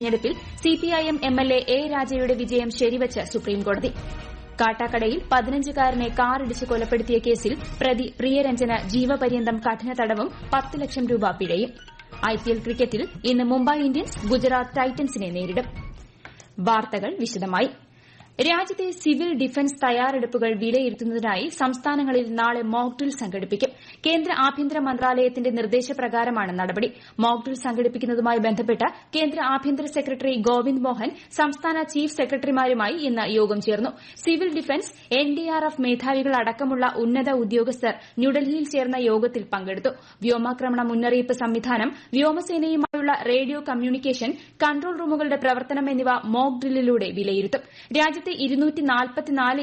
തെരഞ്ഞെടുപ്പിൽ CPIM MLA A രാജയുടെ വിജയം ശരിവച്ച് സുപ്രീംകോടതി. കാട്ടാക്കടയിൽ പതിനഞ്ചുകാരനെ കാറിടിച്ച് കൊലപ്പെടുത്തിയ കേസിൽ പ്രതി പ്രിയരഞ്ജന് ജീവപര്യന്തം കഠിന തടവും പത്ത് ലക്ഷം രൂപ പിഴയും. ഐപിഎൽ ക്രിക്കറ്റിൽ ഇന്ന് മുംബൈ ഇന്ത്യൻസ് ഗുജറാത്ത് ടൈറ്റൻസിനെ നേരിടും. രാജ്യത്തെ സിവിൽ ഡിഫൻസ് തയ്യാറെടുപ്പുകൾ വിലയിരുത്തുന്നതിനായി സംസ്ഥാനങ്ങളിൽ നാളെ മോക്ഡ്രിൽ സംഘടിപ്പിക്കും. കേന്ദ്ര ആഭ്യന്തര മന്ത്രാലയത്തിന്റെ നിർദ്ദേശപ്രകാരമാണ് നടപടി. മോക്ഡ്രിൽ സംഘടിപ്പിക്കുന്നതുമായി ബന്ധപ്പെട്ട് കേന്ദ്ര ആഭ്യന്തര സെക്രട്ടറി ഗോവിന്ദ് മോഹൻ സംസ്ഥാന ചീഫ് സെക്രട്ടറിമാരുമായി ഇന്ന് യോഗം ചേർന്നു. സിവിൽ ഡിഫൻസ് എൻഡിആർഎഫ് മേധാവികൾ അടക്കമുള്ള ഉന്നത ഉദ്യോഗസ്ഥർ ന്യൂഡൽഹിയിൽ ചേർന്ന യോഗത്തിൽ പങ്കെടുത്തു. വ്യോമാക്രമണ മുന്നറിയിപ്പ് സംവിധാനം വ്യോമസേനയുമായുള്ള റേഡിയോ കമ്മ്യൂണിക്കേഷൻ കൺട്രോൾ റൂമുകളുടെ പ്രവർത്തനം എന്നിവ മോക് വിലയിരുത്തും. രാജ്യത്തെ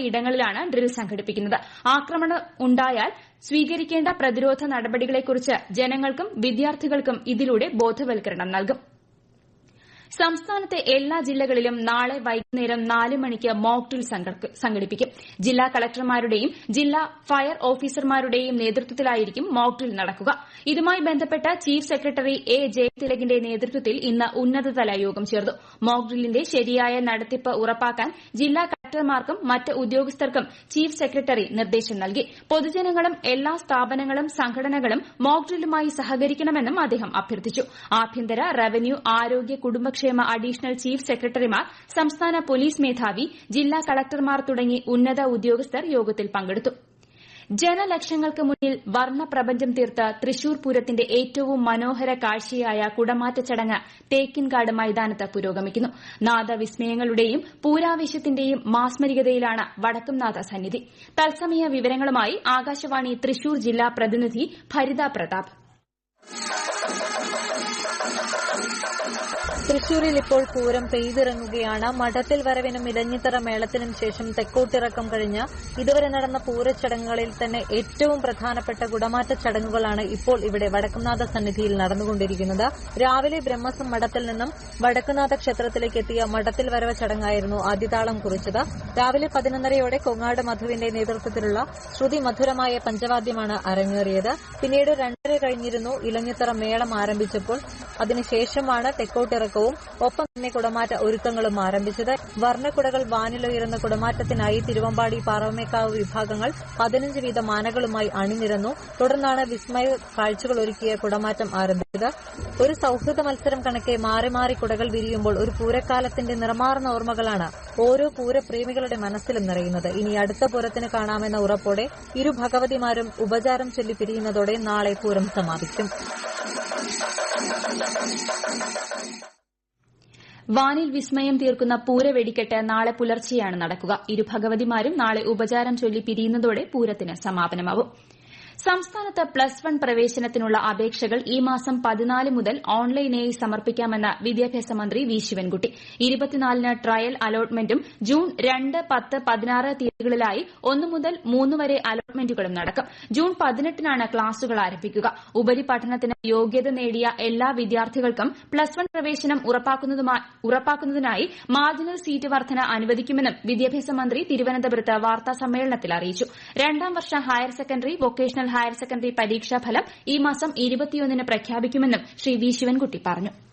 ഇടങ്ങളിലാണ് ഡ്രിൽ സംഘടിപ്പിക്കുന്നത്. ആക്രമണം ഉണ്ടായാൽ സ്വീകരിക്കേണ്ട പ്രതിരോധ നടപടികളെക്കുറിച്ച് ജനങ്ങൾക്കും വിദ്യാർത്ഥികൾക്കും ഇതിലൂടെ ബോധവൽക്കരണം നൽകും. സംസ്ഥാനത്തെ എല്ലാ ജില്ലകളിലും നാളെ വൈകുന്നേരം നാല് മണിക്ക് മോക് ഡ്രിൽ സംഘടിപ്പിക്കും. ജില്ലാ കളക്ടർമാരുടെയും ജില്ലാ ഫയർ ഓഫീസർമാരുടെയും നേതൃത്വത്തിലായിരിക്കും മോക് ഡ്രിൽ നടക്കുക. ഇതുമായി ബന്ധപ്പെട്ട ചീഫ് സെക്രട്ടറി എ ജയതിലകിന്റെ നേതൃത്വത്തിൽ ഇന്ന് ഉന്നതതല യോഗം ചേർന്നു. മോക് ഡ്രില്ലിന്റെ ശരിയായ നടത്തിപ്പ് ഉറപ്പാക്കാൻ ജില്ലാ കളക്ടർമാർക്കും മറ്റ് ഉദ്യോഗസ്ഥർക്കും ചീഫ് സെക്രട്ടറി നിർദ്ദേശം നൽകി. പൊതുജനങ്ങളും എല്ലാ സ്ഥാപനങ്ങളും സംഘടനകളും മോക് ഡ്രില്ലുമായി സഹകരിക്കണമെന്നും അദ്ദേഹം അഭ്യർത്ഥിച്ചു. ആഭ്യന്തര റവന്യൂ ആരോഗ്യ കുടുംബക്ഷേമ അഡീഷണൽ ചീഫ് സെക്രട്ടറിമാർ സംസ്ഥാന പോലീസ് മേധാവി ജില്ലാ കളക്ടർമാർ തുടങ്ങി ഉന്നത ഉദ്യോഗസ്ഥർ യോഗത്തിൽ പങ്കെടുത്തു. ജനലക്ഷങ്ങൾക്ക് മുന്നിൽ വർണപ്രപഞ്ചം തീർത്ത തൃശൂർ പൂരത്തിന്റെ ഏറ്റവും മനോഹര കാഴ്ചയായ കുടമാറ്റ ചടങ്ങ് തേക്കിൻകാട് മൈതാനത്ത് പുരോഗമിക്കുന്നു. നാദവിസ്മയങ്ങളുടെയും പൂരാവേശത്തിന്റെയും മാസ്മരികതയിലാണ് വടക്കുംനാഥ സന്നിധി. തത്സമയ വിവരങ്ങളുമായി ആകാശവാണി തൃശൂർ ജില്ലാ പ്രതിനിധി ഭരിത പ്രതാപ്. തൃശൂരിൽ ഇപ്പോൾ പൂരം പെയ്തിറങ്ങുകയാണ്. മഠത്തിൽ വരവിനും ഇലഞ്ഞിത്തറ മേളത്തിനും ശേഷം തെക്കോട്ടിറക്കം കഴിഞ്ഞ് ഇതുവരെ നടന്ന പൂരച്ചടങ്ങുകളിൽ തന്നെ ഏറ്റവും പ്രധാനപ്പെട്ട ഗുണമാറ്റ ചടങ്ങുകളാണ് ഇപ്പോൾ ഇവിടെ വടക്കുംനാഥ സന്നിധിയിൽ നടന്നുകൊണ്ടിരിക്കുന്നത്. രാവിലെ ബ്രഹ്മസം മഠത്തിൽ നിന്നും വടക്കുനാഥ ക്ഷേത്രത്തിലേക്ക് എത്തിയ മഠത്തിൽ വരവ് ചടങ്ങായിരുന്നു ആദ്യതാളം കുറിച്ചത്. രാവിലെ പതിനൊന്നരയോടെ കൊങ്ങാട് മധുവിന്റെ നേതൃത്വത്തിലുള്ള ശ്രുതി മധുരമായ പഞ്ചവാദ്യമാണ് അരങ്ങേറിയത്. പിന്നീട് രണ്ടര കഴിഞ്ഞിരുന്നു ഇലഞ്ഞിത്തറ മേളം ആരംഭിച്ചപ്പോൾ. അതിനുശേഷമാണ് തെക്കോട്ടിറക്കവും ഒപ്പം തന്നെ കുടമാറ്റ ഒരുക്കങ്ങളും ആരംഭിച്ചത്. വർണക്കുടകൾ വാനിലുയരുന്ന കുടമാറ്റത്തിനായി തിരുവമ്പാടി പാറമേക്കാവ് വിഭാഗങ്ങൾ പതിനഞ്ച് വീതം മാനകളുമായി അണിനിരന്നു. തുടർന്നാണ് വിസ്മയ കാഴ്ചകൾ ഒരുക്കിയ കുടമാറ്റം ആരംഭിച്ചത്. ഒരു സൌഹൃദ മത്സരം കണക്കെ മാറി മാറി കുടകൾ വിരിയുമ്പോൾ ഒരു പൂരക്കാലത്തിന്റെ നിറമാർന്ന ഓർമ്മകളാണ് ഓരോ പൂരപ്രേമികളുടെ മനസ്സിലും നിറയുന്നത്. ഇനി അടുത്ത പൂരത്തിന് കാണാമെന്ന ഉറപ്പോടെ ഇരു ഭഗവതിമാരും ഉപചാരം ചൊല്ലി പിരിയുന്നതോടെ നാളെ പൂരം സമാപിക്കും. വാനിൽ വിസ്മയം തീർക്കുന്ന പൂരവെടിക്കെട്ട് നാളെ പുലർച്ചെയാണ് നടക്കുക. ഇരു ഭഗവതിമാരും നാളെ ഉപചാരം ചൊല്ലി പിരിയുന്നതോടെ പൂരത്തിന് സമാപനമാവും. സംസ്ഥാനത്ത് പ്ലസ് വൺ പ്രവേശനത്തിനുള്ള അപേക്ഷകൾ ഈ മാസം പതിനാല് മുതൽ ഓൺലൈനായി സമർപ്പിക്കാമെന്ന് വിദ്യാഭ്യാസ മന്ത്രി വി ശിവൻകുട്ടി. ഇരുപത്തിനാലിന് ട്രയൽ അലോട്ട്മെന്റും ജൂൺ രണ്ട് പത്ത് പതിനാറ് തീയതികളിലായി ഒന്ന് മുതൽ മൂന്ന് വരെ അലോട്ട്മെന്റുകളും നടക്കും. ജൂൺ പതിനെട്ടിനാണ് ക്ലാസുകൾ ആരംഭിക്കുക. ഉപരിപഠനത്തിന് യോഗ്യത നേടിയ എല്ലാ വിദ്യാർത്ഥികൾക്കും പ്ലസ് വൺ പ്രവേശനം ഉറപ്പാക്കുന്നതിനായി മാർജിനൽ സീറ്റ് വർധന അനുവദിക്കുമെന്നും വിദ്യാഭ്യാസ മന്ത്രി തിരുവനന്തപുരത്ത് വാർത്താ സമ്മേളനത്തിൽ അറിയിച്ചു. രണ്ടാം വർഷ higher secondary vocational higher secondary പരീക്ഷാഫലം ഈ മാസം പ്രഖ്യാപിക്കുമെന്നും ശ്രീ വി ശിവൻകുട്ടി പറഞ്ഞു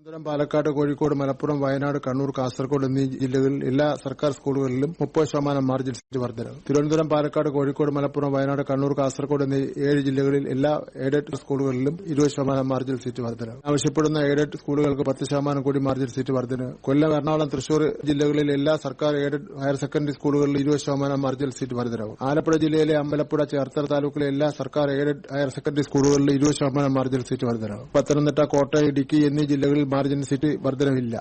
തിരുവനന്തപുരം പാലക്കാട് കോഴിക്കോട് മലപ്പുറം വയനാട് കണ്ണൂർ കാസർഗോഡ് എന്നീ ജില്ലകളിൽ എല്ലാ സർക്കാർ സ്കൂളുകളിലും മുപ്പത് ശതമാനം മാർജിൻ സീറ്റ് വർദ്ധന തിരുവനന്തപുരം പാലക്കാട് കോഴിക്കോട് മലപ്പുറം വയനാട് കണ്ണൂർ കാസർഗോഡ് എന്നീ ഏഴ് ജില്ലകളിൽ എല്ലാ എയ്ഡഡ് സ്കൂളുകളിലും ഇരുപത് ശതമാനം മാർജിൻ സീറ്റ് വർദ്ധന ആവശ്യപ്പെടുന്ന എയ്ഡഡ് സ്കൂളുകൾക്ക് പത്ത് ശതമാനം കൂടി മാർജിൻ സീറ്റ് വർദ്ധന കൊല്ലം എറണാകുളം തൃശൂർ ജില്ലകളിൽ എല്ലാ സർക്കാർ എയ്ഡഡ് ഹയർ സെക്കൻഡറി സ്കൂളുകളിൽ ഇരുപത് ശതമാനം മാർജിൻ സീറ്റ് വർദ്ധന ആലപ്പുഴ ജില്ലയിലെ അമ്പലപ്പുഴ ചേർത്തല താലൂക്കിലെ എല്ലാ സർക്കാർ എയ്ഡഡ് ഹയർ സെക്കൻഡറി സ്കൂളുകളിൽ ഇരുപത് ശതമാനം മാർജിൻ സീറ്റ് വർദ്ധന പത്തനംതിട്ട കോട്ടയം ഇടുക്കി എന്നീ ജില്ലകളിൽ മാർജിൻ സീറ്റ് വർധനവില്ല.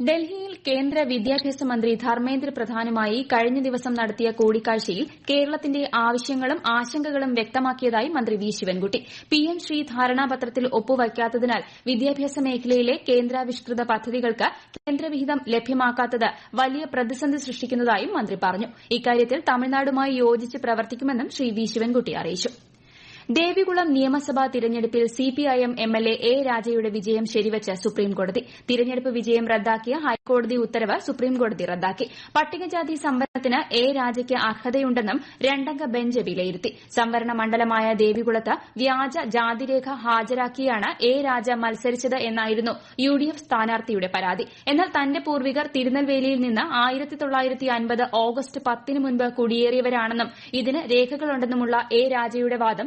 ഡൽഹിയിൽ കേന്ദ്ര വിദ്യാഭ്യാസ മന്ത്രി ധർമ്മേന്ദ്ര പ്രധാനുമായി കഴിഞ്ഞ ദിവസം നടത്തിയ കൂടിക്കാഴ്ചയിൽ കേരളത്തിന്റെ ആവശ്യങ്ങളും ആശങ്കകളും വ്യക്തമാക്കിയതായി മന്ത്രി വി ശിവൻകുട്ടി. പിഎം ശ്രീ ധാരണാപത്രത്തിൽ ഒപ്പുവയ്ക്കാത്തതിനാൽ വിദ്യാഭ്യാസ മേഖലയിലെ കേന്ദ്രാവിഷ്കൃത പദ്ധതികൾക്ക് കേന്ദ്രവിഹിതം ലഭ്യമാക്കാത്തത് വലിയ പ്രതിസന്ധി സൃഷ്ടിക്കുന്നതായും മന്ത്രി പറഞ്ഞു. ഇക്കാര്യത്തിൽ തമിഴ്നാടുമായി യോജിച്ച് പ്രവർത്തിക്കുമെന്നും ശ്രീ വി ശിവൻകുട്ടി അറിയിച്ചു. ദേവികുളം നിയമസഭാ തിരഞ്ഞെടുപ്പിൽ സിപിഐഎം എംഎൽഎ എ രാജയുടെ വിജയം ശരിവച്ച് സുപ്രീംകോടതി. തിരഞ്ഞെടുപ്പ് വിജയം റദ്ദാക്കിയ ഹൈക്കോടതി ഉത്തരവ് സുപ്രീംകോടതി റദ്ദാക്കി. പട്ടികജാതി സംവരണത്തിന് എ രാജയ്ക്ക് അർഹതയുണ്ടെന്നും രണ്ടംഗ ബെഞ്ച് വിലയിരുത്തി. സംവരണ മണ്ഡലമായ ദേവികുളത്ത് വ്യാജ ജാതിരേഖ ഹാജരാക്കിയാണ് എ രാജ മത്സരിച്ചത് എന്നായിരുന്നു യുഡിഎഫ് സ്ഥാനാർത്ഥിയുടെ പരാതി. എന്നാൽ തന്റെ പൂർവികർ തിരുനെൽവേലിയിൽ നിന്ന് ആയിരത്തി തൊള്ളായിരത്തി അൻപത് ഓഗസ്റ്റ് പത്തിന് മുൻപ് കുടിയേറിയവരാണെന്നും ഇതിന് രേഖകളുണ്ടെന്നുമുള്ള എ രാജയുടെ വാദം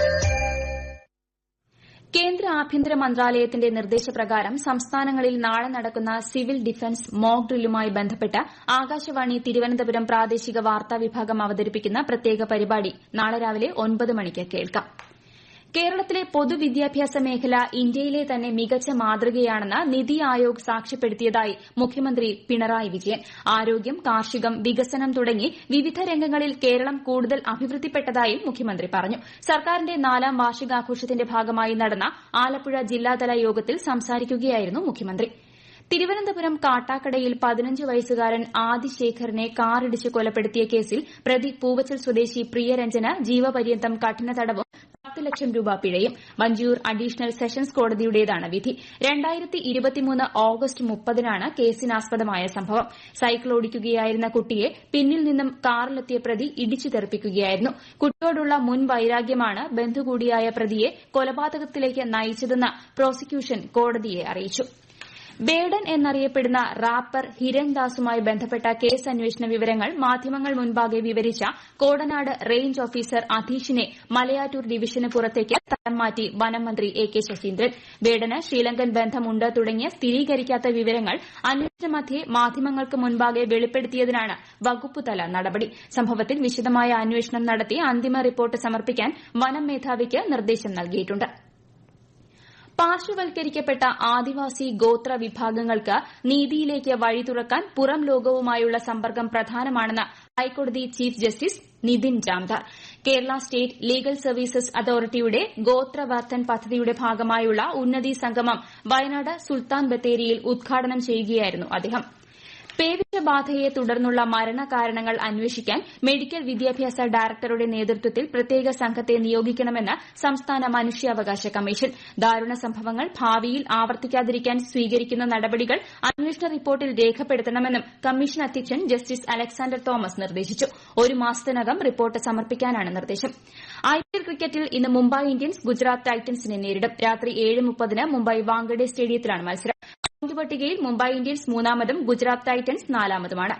ആഭ്യന്തര മന്ത്രാലയത്തിന്റെ നിർദ്ദേശപ്രകാരം സംസ്ഥാനങ്ങളിൽ നാളെ നടക്കുന്ന സിവിൽ ഡിഫൻസ് മോക് ഡ്രില്ലുമായി ബന്ധപ്പെട്ട് ആകാശവാണി തിരുവനന്തപുരം പ്രാദേശിക വാർത്താ വിഭാഗം അവതരിപ്പിക്കുന്ന പ്രത്യേക പരിപാടി നാളെ രാവിലെ ഒൻപത് മണിക്ക് കേൾക്കാം കേരളത്തിലെ പൊതുവിദ്യാഭ്യാസ മേഖല ഇന്ത്യയിലെ തന്നെ മികച്ച മാതൃകയാണെന്ന് നിതി ആയോഗ് സാക്ഷ്യപ്പെടുത്തിയതായി മുഖ്യമന്ത്രി പിണറായി വിജയൻ. ആരോഗ്യം കാർഷികം വികസനം തുടങ്ങി വിവിധ രംഗങ്ങളിൽ കേരളം കൂടുതൽ അഭിവൃദ്ധിപ്പെട്ടതായും മുഖ്യമന്ത്രി പറഞ്ഞു. സർക്കാരിന്റെ നാലാം വാർഷികാഘോഷത്തിന്റെ ഭാഗമായി നടന്ന ആലപ്പുഴ ജില്ലാതല യോഗത്തിൽ സംസാരിക്കുകയായിരുന്നു മുഖ്യമന്ത്രി. തിരുവനന്തപുരം കാട്ടാക്കടയിൽ പതിനഞ്ച് വയസ്സുകാരൻ ആദിശേഖറിനെ കാറിടിച്ച് കൊലപ്പെടുത്തിയ കേസിൽ പ്രതി പൂവച്ചൽ സ്വദേശി പ്രിയരഞ്ജന ജീവപര്യന്തം കഠിന തടവും പത്ത് ലക്ഷം രൂപ പിഴയും. മഞ്ചൂർ അഡീഷണൽ സെഷൻസ് കോടതിയുടേതാണ് വിധി. ഓഗസ്റ്റ് മുപ്പതിനാണ് കേസിനാസ്പദമായ സംഭവം. സൈക്കിൾ ഓടിക്കുകയായിരുന്ന കുട്ടിയെ പിന്നിൽ നിന്നും കാറിലെത്തിയ പ്രതി ഇടിച്ചു തെറിപ്പിക്കുകയായിരുന്നു. കുട്ടിയോടുള്ള മുൻ വൈരാഗ്യമാണ് ബന്ധു കൂടിയായ പ്രതിയെ കൊലപാതകത്തിലേക്ക് നയിച്ചതെന്ന് പ്രോസിക്യൂഷൻ കോടതിയെ അറിയിച്ചു. ബേഡൻ എന്നറിയപ്പെടുന്ന റാപ്പർ ഹിരൺ ദാസുമായി ബന്ധപ്പെട്ട കേസ് അന്വേഷണ വിവരങ്ങൾ മാധ്യമങ്ങൾ മുൻപാകെ വിവരിച്ച കോടനാട് റേഞ്ച് ഓഫീസർ അധീഷിനെ മലയാറ്റൂർ ഡിവിഷന് പുറത്തേക്ക് സ്ഥലം മാറ്റി വനം മന്ത്രി എ കെ ശശീന്ദ്രൻ. ബേഡന് ശ്രീലങ്കൻ ബന്ധമുണ്ട് തുടങ്ങിയ സ്ഥിരീകരിക്കാത്ത വിവരങ്ങൾ അന്വേഷണമധ്യേ മാധ്യമങ്ങൾക്ക് മുൻപാകെ വെളിപ്പെടുത്തിയതിനാണ് വകുപ്പുതല നടപടി. സംഭവത്തിൽ വിശദമായ അന്വേഷണം നടത്തി അന്തിമ റിപ്പോർട്ട് സമർപ്പിക്കാൻ വനം മേധാവിക്ക് നിർദ്ദേശം നൽകിയിട്ടുണ്ട്. പാർശ്വവൽക്കരിക്കപ്പെട്ട ആദിവാസി ഗോത്ര വിഭാഗങ്ങൾക്ക് നീതിയിലേക്ക് വഴി തുറക്കാൻ പുറം ലോകവുമായുള്ള സമ്പർക്കം പ്രധാനമാണെന്ന് ഹൈക്കോടതി chief justice Nitin Jamdar. Kerala state legal services അതോറിറ്റിയുടെ ഗോത്രവർദ്ധൻ പദ്ധതിയുടെ ഭാഗമായുള്ള ഉന്നതി സംഗമം വയനാട് സുൽത്താൻ ബത്തേരിയിൽ ഉദ്ഘാടനം ചെയ്യുകയായിരുന്നു അദ്ദേഹം. പേവിഷബാധയെ തുടർന്നുള്ള മരണകാരണങ്ങൾ അന്വേഷിക്കാൻ മെഡിക്കൽ വിദ്യാഭ്യാസ ഡയറക്ടറുടെ നേതൃത്വത്തിൽ പ്രത്യേക സംഘത്തെ നിയോഗിക്കണമെന്ന് സംസ്ഥാന മനുഷ്യാവകാശ കമ്മീഷൻ. ദാരുണ സംഭവങ്ങൾ ഭാവിയിൽ ആവർത്തിക്കാതിരിക്കാൻ സ്വീകരിക്കുന്ന നടപടികൾ അന്വേഷണ റിപ്പോർട്ടിൽ രേഖപ്പെടുത്തണമെന്നും കമ്മീഷൻ അധ്യക്ഷൻ ജസ്റ്റിസ് അലക്സാണ്ടർ തോമസ് നിർദ്ദേശിച്ചു. ഒരു മാസത്തിനകം റിപ്പോർട്ട് സമർപ്പിക്കാനാണ് നിർദ്ദേശം. ഐപിഎൽ ക്രിക്കറ്റിൽ ഇന്ന് മുംബൈ ഇന്ത്യൻസ് ഗുജറാത്ത് ടൈറ്റൻസിനെ നേരിടും. രാത്രി ഏഴ് മുപ്പതിന് മുംബൈ വാങ്കഡെ സ്റ്റേഡിയത്തിലാണ് മത്സരം. പോയിന്റ് പട്ടികയിൽ മുംബൈ ഇന്ത്യൻസ് മൂന്നാമതും ഗുജറാത്ത് ടൈറ്റൻസ് നാലാമതുമാണ്.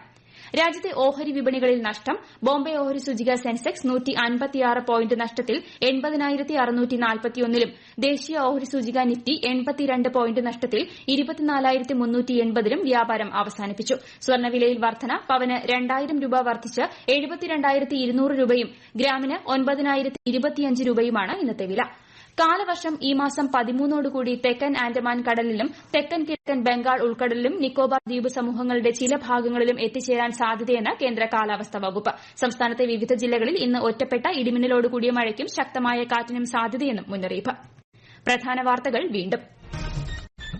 രാജ്യത്തെ ഓഹരി വിപണികളിൽ നഷ്ടം. ബോംബെ ഓഹരി സൂചിക സെൻസെക്സ് പോയിന്റ് നഷ്ടത്തിൽ ലും ദേശീയ ഓഹരി സൂചിക നിഫ്റ്റി പോയിന്റ് നഷ്ടത്തിൽ ലും വ്യാപാരം അവസാനിപ്പിച്ചു. സ്വർണവിലയിൽ വർധന പവന് രണ്ടായിരം രൂപ വർദ്ധിച്ച് രൂപയും ഗ്രാമിന് രൂപയുമാണ് ഇന്നത്തെ വില. കാലവർഷം ഈ മാസം പതിമൂന്നോടുകൂടി തെക്കൻ ആൻഡമാൻ കടലിലും തെക്കൻ കിഴക്കൻ ബംഗാൾ ഉൾക്കടലിലും നിക്കോബാർ ദ്വീപ് സമൂഹങ്ങളുടെ ചില ഭാഗങ്ങളിലും എത്തിച്ചേരാൻ സാധ്യതയെന്ന് കേന്ദ്ര കാലാവസ്ഥാ വകുപ്പ്. സംസ്ഥാനത്തെ വിവിധ ജില്ലകളിൽ ഇന്ന് ഒറ്റപ്പെട്ട ഇടിമിന്നലോടുകൂടിയ മഴയ്ക്കും ശക്തമായ കാറ്റിനും സാധ്യതയെന്നും മുന്നറിയിപ്പ്.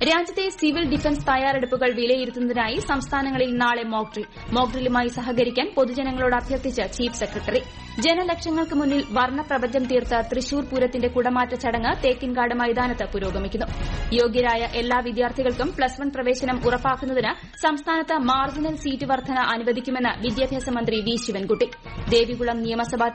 രാജ്യത്തെ സിവിൽ ഡിഫൻസ് തയ്യാറെടുപ്പുകൾ വിലയിരുത്തുന്നതിനായി സംസ്ഥാനങ്ങളിൽ നാളെ മോക്ഡ്രിൽ മോക്ഡ്രിലുമായി സഹകരിക്കാൻ പൊതുജനങ്ങളോട് അഭ്യർത്ഥിച്ച് ചീഫ് സെക്രട്ടറി. ജനലക്ഷങ്ങൾക്ക് മുന്നിൽ വർണപ്രപഞ്ചം തീർത്ത തൃശൂർ പൂരത്തിന്റെ കുടമാറ്റ ചടങ്ങ് തേക്കിൻകാട് മൈതാനത്ത് പുരോഗമിക്കുന്നു. യോഗ്യരായ എല്ലാ വിദ്യാർത്ഥികൾക്കും പ്ലസ് വൺ പ്രവേശനം ഉറപ്പാക്കുന്നതിന് സംസ്ഥാനത്ത് മാർജിനൽ സീറ്റ് വർധന അനുവദിക്കുമെന്ന് വിദ്യാഭ്യാസ മന്ത്രി വി. ശിവൻകുട്ടി. ദേവികുളം നിയമസഭാ